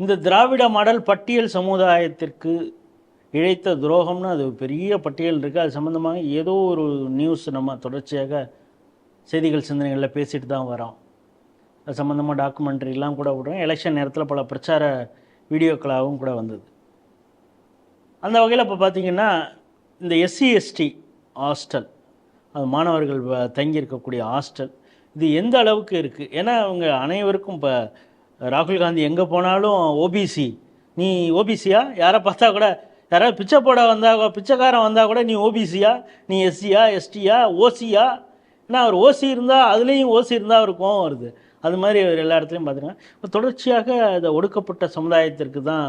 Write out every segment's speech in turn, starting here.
இந்த திராவிட மாடல் பட்டியல் சமுதாயத்திற்கு இழைத்த துரோகம்னு அது பெரிய பட்டியல் இருக்குது அது சம்மந்தமாக ஏதோ ஒரு நியூஸ் நம்ம தொடர்ச்சியாக செய்திகள் சிந்தனைகளில் பேசிட்டு தான் வரோம். அது சம்மந்தமாக டாக்குமெண்ட்ரிலாம் கூட விடுறோம். எலெக்ஷன் நேரத்தில் பல பிரச்சார வீடியோக்களாகவும் கூட வந்தது. அந்த வகையில் இப்போ பார்த்தீங்கன்னா இந்த எஸ்சி எஸ்டி ஹாஸ்டல் அது மாணவர்கள் தங்கியிருக்கக்கூடிய தங்கி இருக்கக்கூடிய ஹாஸ்டல் இது எந்த அளவுக்கு இருக்குது ஏன்னா அவங்க அனைவருக்கும் இப்போ ராகுல் காந்தி எங்கே போனாலும் ஓபிசி நீ ஓபிசியா யாரை பார்த்தா கூட யாராவது பிச்சை போட வந்தால் பிச்சைக்காரன் வந்தால் கூட நீ ஓபிசியா நீ எஸ்சியா எஸ்டியா ஓசியா ஏன்னா அவர் ஓசி இருந்தால் அதுலேயும் ஓசி இருந்தால் அவர் கோவம் வருது. அது மாதிரி அவர் எல்லா இடத்துலையும் பார்த்துருக்காங்க. தொடர்ச்சியாக இந்த ஒடுக்கப்பட்ட சமுதாயத்திற்கு தான்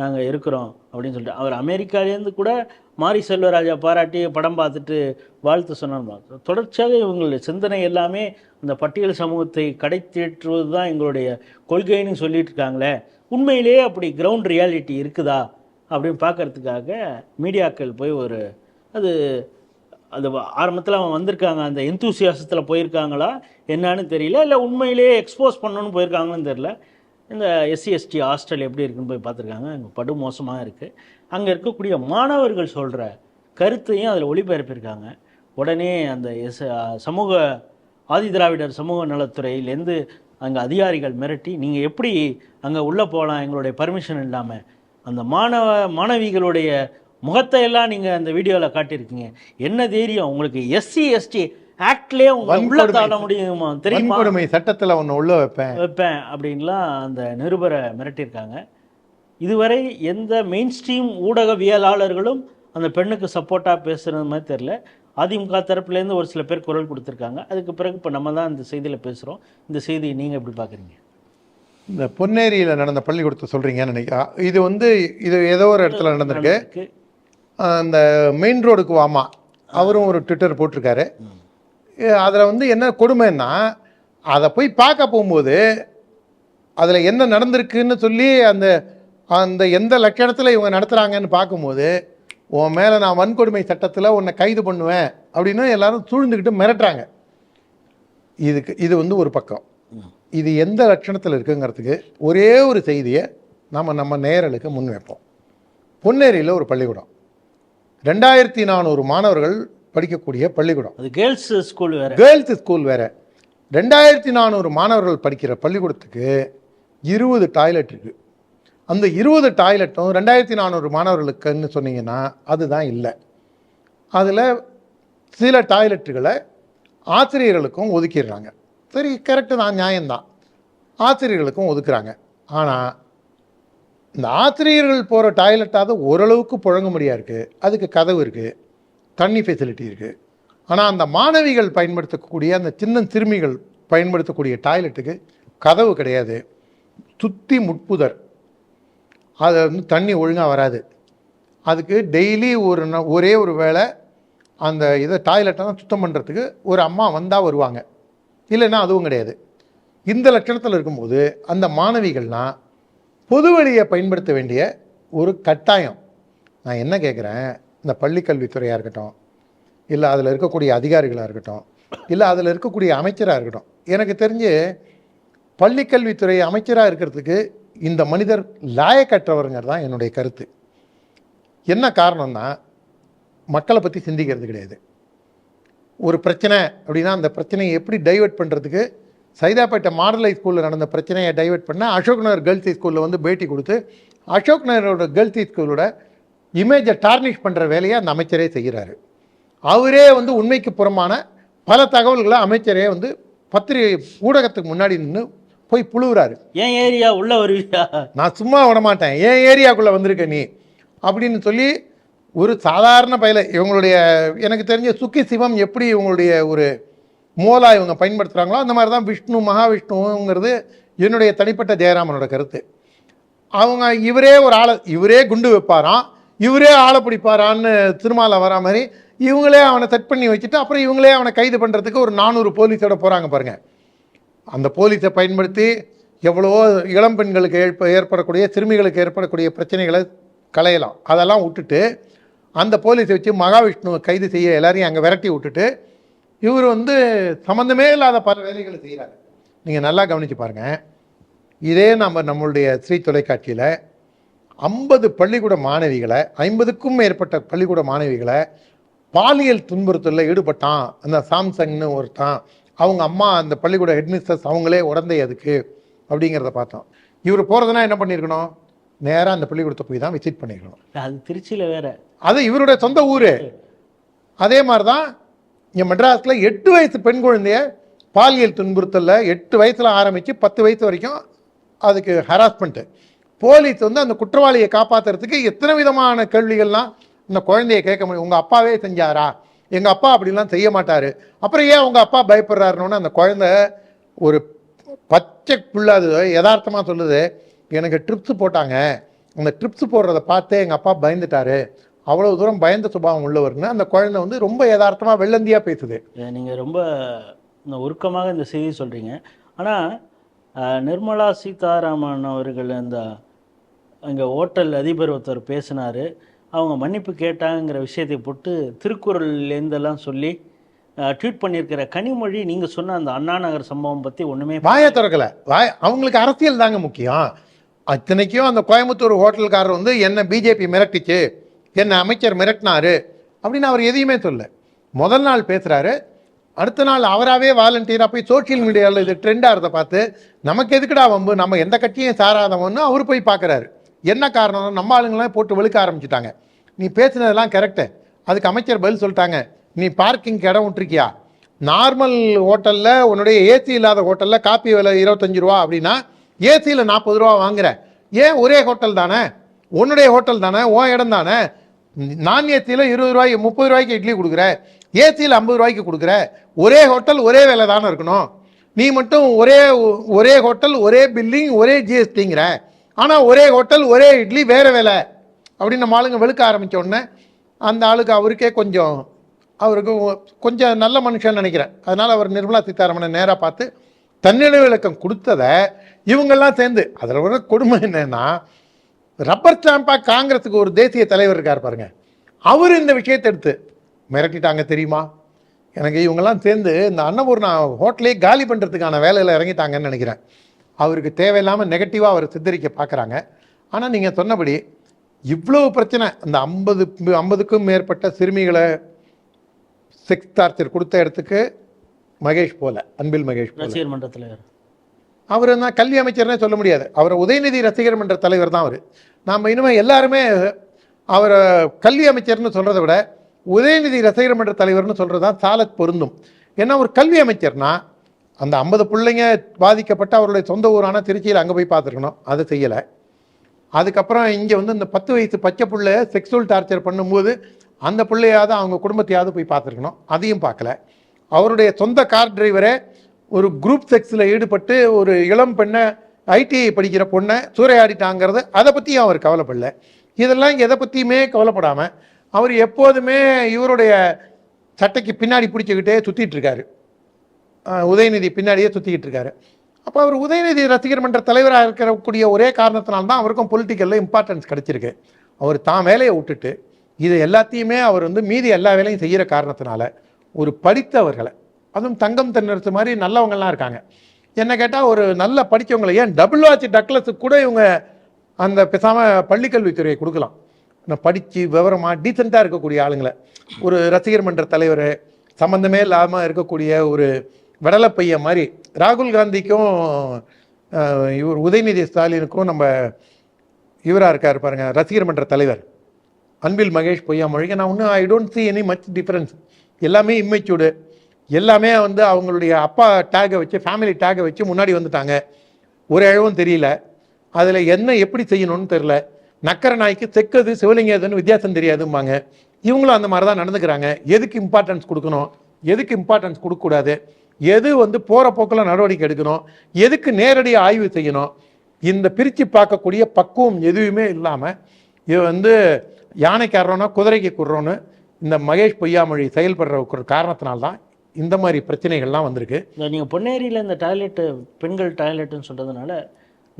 நாங்கள் இருக்கிறோம் அப்படின்னு சொல்லிட்டு அவர் அமெரிக்காலேருந்து கூட மாரி செல்வராஜா பாராட்டி படம் பார்த்துட்டு வாழ்த்து சொன்னார் தொடர்ச்சியாக இவங்களுடைய சிந்தனை எல்லாமே அந்த பட்டியல் சமூகத்தை கடைத்தேற்றுவது தான் எங்களுடைய கொள்கைன்னு சொல்லிட்டு இருக்காங்களே. உண்மையிலேயே அப்படி கிரவுண்ட் ரியாலிட்டி இருக்குதா? அப்படின்னு பார்க்கறதுக்காக மீடியாக்கள் போய் ஒரு அது அது ஆரம்பத்தில் அவன் வந்திருக்காங்க. அந்த எந்தூசியாசத்தில் போயிருக்காங்களா? என்னன்னு தெரியல. இல்லை உண்மையிலேயே எக்ஸ்போஸ் பண்ணணும்னு போயிருக்காங்கன்னு தெரியல. இந்த எஸ்சி எஸ்டி ஹாஸ்டல் எப்படி இருக்குன்னு போய் பார்த்துருக்காங்க. அங்கே படு மோசமாக இருக்குது அங்கே இருக்கக்கூடிய மாணவர்கள் சொல்கிற கருத்தையும் அதில் ஒளிபரப்பியிருக்காங்க. உடனே அந்த எஸ் சமூக ஆதிதிராவிடர் சமூக நலத்துறையிலேருந்து அங்கே அதிகாரிகள் மிரட்டி நீங்கள் எப்படி அங்கே உள்ளே போகலாம் எங்களுடைய பர்மிஷன் இல்லாமல் அந்த மாணவ மாணவிகளுடைய முகத்தை எல்லாம் நீங்கள் அந்த வீடியோவில் காட்டியிருக்கீங்க. என்ன தைரியம்? உங்களுக்கு எஸ்சி எஸ்டி ஆக்ட்லேயே உங்களை உள்ள. தாழ முடியுமா? தெரியுமா? வன்கொடுமை சட்டத்துல ஒண்ணு உள்ள வைப்பேன். வைப்பேன் அப்படின்லாம் அந்த நிருபரை மிரட்டியிருக்காங்க. இதுவரை எந்த மெயின் ஸ்ட்ரீம் ஊடகவியலாளர்களும் அந்த பெண்ணுக்கு சப்போர்ட்டாக பேசுகிறது மாதிரி தெரில அதிமுக தரப்புலேருந்து ஒரு சில பேர் குரல் கொடுத்துருக்காங்க. அதுக்கு பிறகு இப்போ நம்ம தான் இந்த செய்தியில் பேசுகிறோம் இந்த செய்தியை நீங்கள் எப்படி பார்க்குறீங்க? இந்த பொன்னேரியில நடந்த பள்ளிக்கூடத்தை சொல்றீங்கன்னு நினைக்கிறேன். இது வந்து இது ஏதோ ஒரு இடத்துல நடந்திருக்கு. அந்த மெயின் ரோடுக்கு வாமா. அவரும் ஒரு ட்விட்டர் போட்டிருக்காரு. அதில் வந்து என்ன கொடுமைன்னா அதை போய் பார்க்க போகும்போது அதில் என்ன நடந்திருக்குன்னு சொல்லி அந்த அந்த எந்த லட்சணத்தில் இவங்க நடத்துகிறாங்கன்னு பார்க்கும்போது உன் மேலே நான் வன்கொடுமை சட்டத்தில் உன்னை கைது பண்ணுவேன் அப்படின்னு எல்லாரும் சூழ்ந்துக்கிட்டு மிரட்டுறாங்க. இதுக்கு இது வந்து ஒரு பக்கம். இது எந்த லட்சணத்தில் இருக்குங்கிறதுக்கு ஒரே ஒரு செய்தியை நம்ம நம்ம நேரலுக்கு முன் வைப்போம். பொன்னேரியில் ஒரு பள்ளிக்கூடம். ரெண்டாயிரத்தி நானூறு மாணவர்கள் படிக்கக்கூடிய பள்ளிக்கூடம். அது கேர்ள்ஸ் ஸ்கூல் வேறு. கேர்ள்ஸ் ஸ்கூல் வேற. ரெண்டாயிரத்தி நானூறு மாணவர்கள் படிக்கிற பள்ளிக்கூடத்துக்கு இருபது டாய்லெட் இருக்கு. அந்த இருபது டாய்லெட்டும் ரெண்டாயிரத்தி நானூறு மாணவர்களுக்குன்னு சொன்னீங்கன்னா அதுதான் இல்லை. அதில் சில டாய்லெட்டுகளை ஆசிரியர்களுக்கும் ஒதுக்கிடுறாங்க. சரி கரெக்டு தான் நியாயம்தான். ஆசிரியர்களுக்கும் ஒதுக்குறாங்க. ஆனால் இந்த ஆசிரியர்கள் போகிற டாய்லெட்டாவது ஓரளவுக்கு புழங்க முடியா இருக்குது அதுக்கு கதவு இருக்குது தண்ணி ஃபெசிலிட்டி இருக்குது ஆனால் அந்த மாணவிகள் பயன்படுத்தக்கூடிய அந்த சின்ன சிறுமிகள் பயன்படுத்தக்கூடிய டாய்லெட்டுக்கு கதவு கிடையாது. சுற்றி முட்புதர். அது வந்து தண்ணி ஒழுங்காக வராது. அதுக்கு டெய்லி ஒரு நா- ஒரே ஒரு வேளை அந்த இதை டாய்லெட்டை சுத்தம் பண்ணுறதுக்கு ஒரு அம்மா வந்தால் வருவாங்க. இல்லைன்னா அதுவும் கிடையாது. இந்த லட்சணத்தில் இருக்கும்போது அந்த மாணவிகள்லாம் பொது வழியை பயன்படுத்த வேண்டிய ஒரு கட்டாயம். நான் என்ன கேட்குறேன் இந்த பள்ளிக்கல்வித்துறையாக இருக்கட்டும் இல்லை அதில் இருக்கக்கூடிய அதிகாரிகளாக இருக்கட்டும் இல்லை அதில் இருக்கக்கூடிய அமைச்சராக இருக்கட்டும் எனக்கு தெரிஞ்சு பள்ளிக்கல்வித்துறை அமைச்சராக இருக்கிறதுக்கு இந்த மனிதர் லாயக்கற்றவருங்கிறது தான் என்னுடைய கருத்து. என்ன காரணம்னா மக்களை பற்றி சிந்திக்கிறது கிடையாது. ஒரு பிரச்சனை அப்படின்னா அந்த பிரச்சனையை எப்படி டைவர்ட் பண்ணுறதுக்கு சைதாப்பேட்டை மாடல் ஹை ஸ்கூலில் நடந்த பிரச்சனையை டைவர்ட் பண்ண அசோக் நகர் கேர்ள்ஸ் ஹை ஸ்கூலில் வந்து பேட்டி கொடுத்து அசோக் நகரோட கேர்ள்ஸ் ஹை ஸ்கூலோட இமேஜை டார்னிஷ் பண்ணுற வேலையை அந்த அமைச்சரே செய்கிறாரு. அவரே வந்து உண்மைக்கு புறமான பல தகவல்களை அமைச்சரே வந்து பத்திரிகை ஊடகத்துக்கு முன்னாடி நின்று போய் புழுவுறாரு. ஏன் ஏரியா உள்ள வருவியா? நான் சும்மா விட மாட்டேன் ஏன் ஏரியாக்குள்ளே வந்திருக்க நீ? அப்படின்னு சொல்லி ஒரு சாதாரண பயில இவங்களுடைய எனக்கு தெரிஞ்ச சுக்கி சிவம் எப்படி இவங்களுடைய ஒரு மோலா இவங்க பயன்படுத்துகிறாங்களோ அந்த மாதிரி தான் விஷ்ணு மகாவிஷ்ணுங்கிறது என்னுடைய தனிப்பட்ட ஜெயராமனோட கருத்து. அவங்க இவரே ஒரு ஆளை இவரே குண்டு வைப்பாராம். இவரே ஆளை பிடிப்பாரான்னு திருமால வரா மாதிரி இவங்களே அவனை செட் பண்ணி வச்சுட்டு அப்புறம் இவங்களே அவனை கைது பண்ணுறதுக்கு ஒரு நானூறு போலீஸோட போகிறாங்க பாருங்கள் அந்த போலீஸை பயன்படுத்தி எவ்வளவோ இளம் பெண்களுக்கு ஏற்ப ஏற்படக்கூடிய சிறுமிகளுக்கு ஏற்படக்கூடிய பிரச்சனைகளை களையலாம். அதெல்லாம் விட்டுட்டு அந்த போலீஸை வச்சு மகாவிஷ்ணுவை கைது செய்ய எல்லாரையும் அங்கே விரட்டி விட்டுட்டு இவர் வந்து சம்மந்தமே இல்லாத பல வேலைகளை செய்கிறாரு நீங்கள் நல்லா கவனித்து பாருங்கள் இதே நம்ம நம்மளுடைய ஸ்ரீ தொலைக்காட்சியில் ஐம்பது பள்ளிக்கூட மாணவிகளை ஐம்பதுக்கும் மேற்பட்ட பள்ளிக்கூட மாணவிகளை பாலியல் துன்புறுத்தலில் ஈடுபட்டான். அந்த சாம்சங்னு ஒருத்தன். அவங்க அம்மா அந்த பள்ளிக்கூட ஹெட்மிஸ்டர்ஸ் அவங்களே உடந்தை அதுக்கு அப்படிங்கிறத பார்த்தோம். இவர் போகிறதுனா என்ன பண்ணியிருக்கணும் நேராக அந்த பள்ளிக்கூடத்தை போய் தான் விசிட் பண்ணியிருக்கணும் அது திருச்சியில் வேற. அது இவருடைய சொந்த ஊர். அதே மாதிரி தான் இங்கே மெட்ராஸில் எட்டு வயசு பெண் குழந்தைய பாலியல் துன்புறுத்தலில் எட்டு வயசில் ஆரம்பித்து பத்து வயசு வரைக்கும் அதுக்கு ஹராஸ்மெண்ட்டு போலீஸ் வந்து அந்த குற்றவாளியை காப்பாற்றுறதுக்கு எத்தனை விதமான கேள்விகள்லாம் இந்த குழந்தைய கேட்க முடியும்? உங்கள் அப்பாவே செஞ்சாரா? எங்கள் அப்பா அப்படிலாம் செய்ய மாட்டார். அப்புறம் ஏன் உங்கள் அப்பா பயப்படுறாருன்னு அந்த குழந்தை ஒரு பச்சை புள்ள அது யதார்த்தமாக சொல்லுது. எனக்கு ட்ரிப்ஸ் போட்டாங்க. அந்த ட்ரிப்ஸ் போடுறத பார்த்து எங்கள் அப்பா பயந்துட்டாரு. அவ்வளோ தூரம் பயந்த சுபாவம் உள்ளவர்னு அந்த குழந்தை வந்து ரொம்ப யதார்த்தமாக வெள்ளந்தியாக பேசுது. நீங்கள் ரொம்ப உருக்கமாக இந்த செய்தி சொல்கிறீங்க ஆனால் நிர்மலா சீதாராமன் அவர்கள் இந்த அங்கே ஹோட்டல் அதிபர் ஒருத்தர் பேசினார். அவங்க மன்னிப்பு கேட்டாங்கிற விஷயத்தை போட்டு திருக்குறள்லேருந்தெல்லாம் சொல்லி ட்வீட் பண்ணியிருக்கிற கனிமொழி நீங்கள் சொன்ன அந்த அண்ணா நகர் சம்பவம் பற்றி ஒன்றுமே வாயை திறக்கல. வாய் அவங்களுக்கு அரசியல் தாங்க முக்கியம். அத்தனைக்கும் அந்த கோயம்புத்தூர் ஹோட்டல்காரர் வந்து என்ன பிஜேபி மிரட்டிச்சு? என்ன அமைச்சர் மிரட்டினாரு? அப்படின்னு அவர் எதையுமே சொல்ல முதல் நாள் பேசுகிறாரு அடுத்த நாள் அவராகவே வாலண்டியராக போய் சோஷியல் மீடியாவில் இது ட்ரெண்டாக இருந்த பார்த்து நமக்கு எதுக்குடா வம்பு? நம்ம எந்த கட்சியும் சாராதவன்னு அவர் போய் பார்க்குறாரு என்ன காரணம் நம்ம ஆளுங்களாம் போட்டு வெளுக்க ஆரம்பிச்சிட்டாங்க. நீ பேசுனதெல்லாம் கரெக்டு அதுக்கு அமைச்சர் பதில் சொல்லிட்டாங்க. நீ பார்க்கிங் இடம் விட்டுருக்கியா? நார்மல் ஹோட்டலில் உன்னுடைய ஏசி இல்லாத ஹோட்டலில் காப்பி விலை இருபத்தஞ்சு ரூபா அப்படின்னா ஏசியில் நாற்பது ரூபா வாங்குற. ஏன் ஒரே ஹோட்டல் தானே? உன்னுடைய ஹோட்டல் தானே? உன் இடம் தானே? நான் ஏசியில் இருபது ரூபாய்க்கு முப்பது ரூபாய்க்கு இட்லி கொடுக்குற. ஏசியில் ஐம்பது ரூபாய்க்கு கொடுக்குற. ஒரே ஹோட்டல் ஒரே விலை தானே இருக்கணும். நீ மட்டும் ஒரே ஒரே ஹோட்டல் ஒரே பில்லிங் ஒரே ஜிஎஸ்டிங்கிற ஆனால் ஒரே ஹோட்டல் ஒரே இட்லி வேறு வேலை. அப்படின்னு நம்ம ஆளுங்க வெளுக்க ஆரம்பித்த உடனே அந்த ஆளுக்கு அவருக்கே கொஞ்சம் அவருக்கு கொஞ்சம் நல்ல மனுஷன் நினைக்கிறேன். அதனால் அவர் நிர்மலா சீதாராமனை நேராக பார்த்து தன்னிலை விளக்கம் கொடுத்ததை இவங்கெல்லாம் சேர்ந்து அதில் வர கொடுமை என்னென்னா ரப்பர் ஸ்டாம்பாக காங்கிரஸுக்கு ஒரு தேசிய தலைவர் இருக்கார் பாருங்க. அவர் இந்த விஷயத்தை எடுத்து மிரட்டிட்டாங்க தெரியுமா? எனக்கு இவங்கெல்லாம் சேர்ந்து இந்த அன்னபூர்ணா ஹோட்டலே காலி பண்ணுறதுக்கான வேலையில் இறங்கிட்டாங்கன்னு நினைக்கிறேன். அவருக்கு தேவையில்லாமல் நெகட்டிவாக அவர் சித்தரிக்க பார்க்குறாங்க ஆனால் நீங்கள் சொன்னபடி இவ்வளோ பிரச்சனை அந்த ஐம்பது ஐம்பதுக்கும் மேற்பட்ட சிறுமிகளை செக்ஸ் டார்ச்சர் கொடுத்த இடத்துக்கு மகேஷ் போல அன்பில் மகேஷ் ரசிகர் மன்ற தலைவர் அவர் தான் கல்வி அமைச்சர்னே சொல்ல முடியாது. அவர் உதயநிதி ரசிகர் மன்ற தலைவர் தான் அவர். நாம் இனிமேல் எல்லாருமே அவரை கல்வி அமைச்சர்னு சொல்கிறத விட உதயநிதி ரசிகர் மன்ற தலைவர்னு சொல்கிறது தான் சால பொருந்தும். ஏன்னா ஒரு கல்வி அமைச்சர்னா அந்த ஐம்பது பிள்ளைங்க பாதிக்கப்பட்ட அவருடைய சொந்த ஊரான திருச்சியில் அங்கே போய் பார்த்துருக்கணும். அதை செய்யலை. அதுக்கப்புறம் இங்கே வந்து இந்த பத்து வயசு பச்சை பிள்ளை செக்ஸுவல் டார்ச்சர் பண்ணும்போது அந்த பிள்ளையாவது அவங்க குடும்பத்தையாவது போய் பார்த்துருக்கணும். அதையும் பார்க்கல. அவருடைய சொந்த கார் டிரைவரே ஒரு குரூப் செக்ஸில் ஈடுபட்டு ஒரு இளம் பெண்ணை ஐடிஐ படிக்கிற பொண்ணை சூறையாடிட்டாங்கிறது அதை பற்றியும் அவர் கவலைப்படல. இதெல்லாம் எதை பற்றியுமே கவலைப்படாமல் அவர் எப்போதுமே இவருடைய சட்டைக்கு பின்னாடி பிடிச்சிக்கிட்டே சுற்றிட்டுருக்காரு உதயநிதி பின்னாடியே சுற்றிக்கிட்டு இருக்காரு. அப்போ அவர் உதயநிதி ரசிகர் மன்ற தலைவராக இருக்கக்கூடிய ஒரே காரணத்தினால்தான் அவருக்கும் பொலிட்டிக்கலில் இம்பார்ட்டன்ஸ் கிடைச்சிருக்கு. அவர் தான் வேலையை விட்டுட்டு இது எல்லாத்தையுமே அவர் வந்து மீதி எல்லா வேலையும் செய்கிற காரணத்தினால ஒரு படித்தவர்களை அதுவும் தங்கம் தென்னரசு மாதிரி நல்லவங்கள்லாம் இருக்காங்க. என்ன கேட்டால் ஒரு நல்ல படித்தவங்களை ஏன் டபுள் வாட்ச் டக்லஸுக்கு கூட இவங்க அந்த பேசாமல் பள்ளிக்கல்வித்துறையை கொடுக்கலாம். நான் படித்து விவரமாக டீசெண்டாக இருக்கக்கூடிய ஆளுங்களை. ஒரு ரசிகர் மன்ற தலைவர் சம்மந்தமே இல்லாமல் இருக்கக்கூடிய ஒரு விடலைப்பையன் மாதிரி. ராகுல் காந்திக்கும் இவர் உதயநிதி ஸ்டாலினுக்கும் நம்ம இவராக இருக்கார் பாருங்க ரசிகர் மன்ற தலைவர். அன்பில் மகேஷ் பொய்யாமொழிக்கு நான் ஒன்றும் I don't see any much difference எல்லாமே இம்மெச்சூர்டு எல்லாமே வந்து அவங்களுடைய அப்பா டேகை வச்சு ஃபேமிலி டேகை வச்சு முன்னாடி வந்துட்டாங்க. ஒரு இழவும் தெரியல. அதில் என்ன எப்படி செய்யணும்னு தெரில நக்கர நாய்க்கு செக்கது சிவலிங்கதுன்னு வித்தியாசம் தெரியாதும்பாங்க. இவங்களும் அந்த மாதிரி தான் நடந்துக்கிறாங்க. எதுக்கு இம்பார்ட்டன்ஸ் கொடுக்கணும்? எதுக்கு இம்பார்ட்டன்ஸ் கொடுக்கக்கூடாது? எது வந்து போகிற போக்கில் நடவடிக்கை எடுக்கணும்? எதுக்கு நேரடியாக ஆய்வு செய்யணும்? இந்த பிரித்து பார்க்கக்கூடிய பக்குவம் எதுவுமே இல்லாமல் இது வந்து யானைக்கு அறோன்னா குதிரைக்கு குடுறோன்னு இந்த மகேஷ் பொய்யாமொழி செயல்படுற ஒரு காரணத்தினால்தான் இந்த மாதிரி பிரச்சனைகள்லாம் வந்திருக்கு. நீங்கள் பொன்னேரியில் இந்த டாய்லெட்டு பெண்கள் டாய்லெட்டுன்னு சொல்கிறதுனால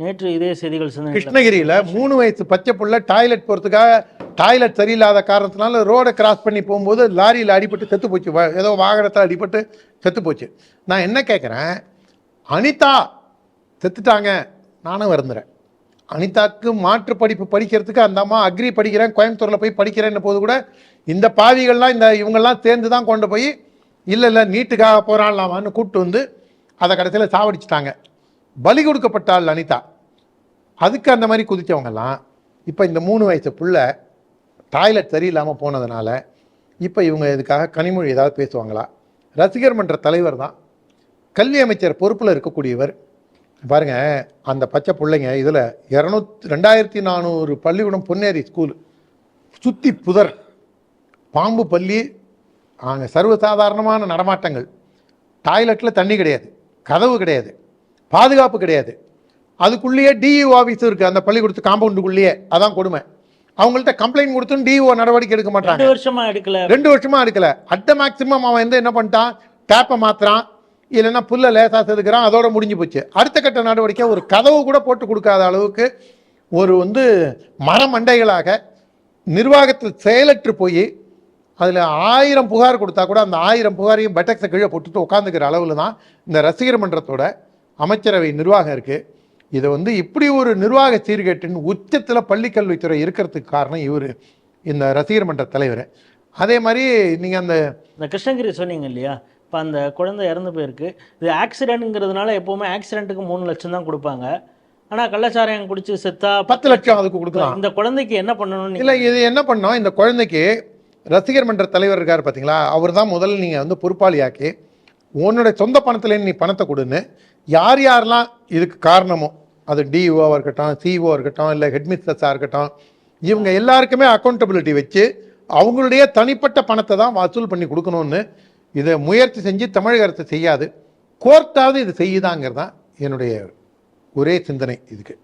நேற்று இதே செய்திகள் கிருஷ்ணகிரியில் மூணு வயசு பச்சை புள்ள டாய்லெட் போகிறதுக்காக டாய்லெட் சரியில்லாத காரணத்தினால ரோடை கிராஸ் பண்ணி போகும்போது லாரியில் அடிபட்டு செத்து போச்சு. ஏதோ வாகனத்தில் அடிபட்டு செத்து போச்சு. நான் என்ன கேட்குறேன் அனிதா செத்துட்டாங்க. நானும் வருந்துறேன் அனிதாக்கு மாற்று படிப்பு படிக்கிறதுக்கு அந்த அம்மா அக்ரி படிக்கிறேன் கோயம்புத்தூரில் போய் படிக்கிறேன்னு போது கூட இந்த பாவிகள்லாம் இந்த இவங்கெல்லாம் சேர்ந்து தான் கொண்டு போய் இல்லை இல்லை நீட்டுக்காக போராடலாமான்னு கூப்பிட்டு வந்து அதை கடைசியில் சாவடிச்சிட்டாங்க. பலி கொடுக்கப்பட்டாள் அனிதா. அதுக்கு அந்த மாதிரி குதித்தவங்கெல்லாம் இப்போ இந்த மூணு வயசு புள்ள டாய்லெட் சரியில்லாமல் போனதுனால இப்போ இவங்க இதுக்காக கனிமொழி ஏதாவது பேசுவாங்களா? ரசிகர் மன்ற தலைவர் தான். கல்வி அமைச்சர் பொறுப்பில் இருக்கக்கூடியவர். பாருங்க அந்த பச்சை பிள்ளைங்க இதில் இரநூத்தி ரெண்டாயிரத்தி நானூறு பள்ளிக்கூடம் பொன்னேரி ஸ்கூல் சுத்தி புதர் பாம்பு பள்ளி அங்கே சர்வசாதாரணமான நடமாட்டங்கள். டாய்லெட்டில் தண்ணி கிடையாது கதவு கிடையாது பாதுகாப்பு கிடையாது. அதுக்குள்ளேயே டிஇஓ ஆஃபீஸ் இருக்குது அந்த பள்ளிக்கூடத்து காம்பவுண்டுக்குள்ளேயே அதான் கொடுமை. அவங்கள்ட்ட கம்ப்ளைண்ட் கொடுத்தும் டிஇஓ நடவடிக்கை எடுக்க மாட்டாங்க. ரெண்டு வருஷமா எடுக்கல. ரெண்டு வருஷமா எடுக்கல. அட்ட மேக்சிமம் அவன் வந்து என்ன பண்ணிட்டான்? டேப்பை மாத்துறான். இல்லைன்னா புல்ல லேசா செதுக்குறான். அதோட முடிஞ்சு போச்சு. அடுத்த கட்ட நடவடிக்கை ஒரு கதவு கூட போட்டு கொடுக்காத அளவுக்கு ஒரு வந்து மரமண்டைகளாக நிர்வாகத்தில் செயலற்று போய் அதில் ஆயிரம் புகார் கொடுத்தா கூட அந்த ஆயிரம் புகாரையும் பெட்டக்ஸை கீழே போட்டுட்டு உட்காந்துக்கிற அளவில் தான் இந்த ரசிகர் மன்றத்தோட அமைச்சரவை நிர்வாகம் இருக்குது இதை வந்து இப்படி ஒரு நிர்வாக சீர்கேட்டின் உச்சத்தில் பள்ளிக்கல்வித்துறை இருக்கிறதுக்கு காரணம் இவர் இந்த ரசிகர் மன்ற தலைவர். அதே மாதிரி நீங்கள் அந்த இந்த கிருஷ்ணகிரி சொன்னீங்க இல்லையா? இப்போ அந்த குழந்தை இறந்து போயிருக்கு. இது ஆக்சிடென்ட்ங்கிறதுனால எப்போவுமே ஆக்சிடென்ட்டுக்கு மூணு லட்சம் தான் கொடுப்பாங்க. ஆனால் கள்ளச்சாராயம் குடிச்சு செத்தா பத்து லட்சம் அதுக்கு கொடுக்கலாம். இந்த குழந்தைக்கு என்ன பண்ணணும்னு இல்லை இது என்ன பண்ணோம்? இந்த குழந்தைக்கு ரசிகர் மன்ற தலைவர் இருக்கார் பார்த்தீங்களா அவர் தான் முதல்ல நீங்கள் வந்து பொறுப்பாளியாக்கி உன்னோட சொந்த பணத்துல நீ பணத்தை கொடுன்னு யார் யாரெல்லாம் இதுக்கு காரணமோ அது டிஓவாக இருக்கட்டும் சிஓ இருக்கட்டும் இல்லை ஹெட்மிஸ்ட்ரஸாக இருக்கட்டும் இவங்க எல்லாருக்குமே அக்கௌண்டபிலிட்டி வச்சு அவங்களுடைய தனிப்பட்ட பணத்தை தான் வசூல் பண்ணி கொடுக்கணும்னு இதை முயற்சி செஞ்சு தமிழக அரசு செய்யாது. கோர்ட்டாவது இது செய்யுதாங்கிறது தான் என்னுடைய ஒரே சிந்தனை இதுக்கு.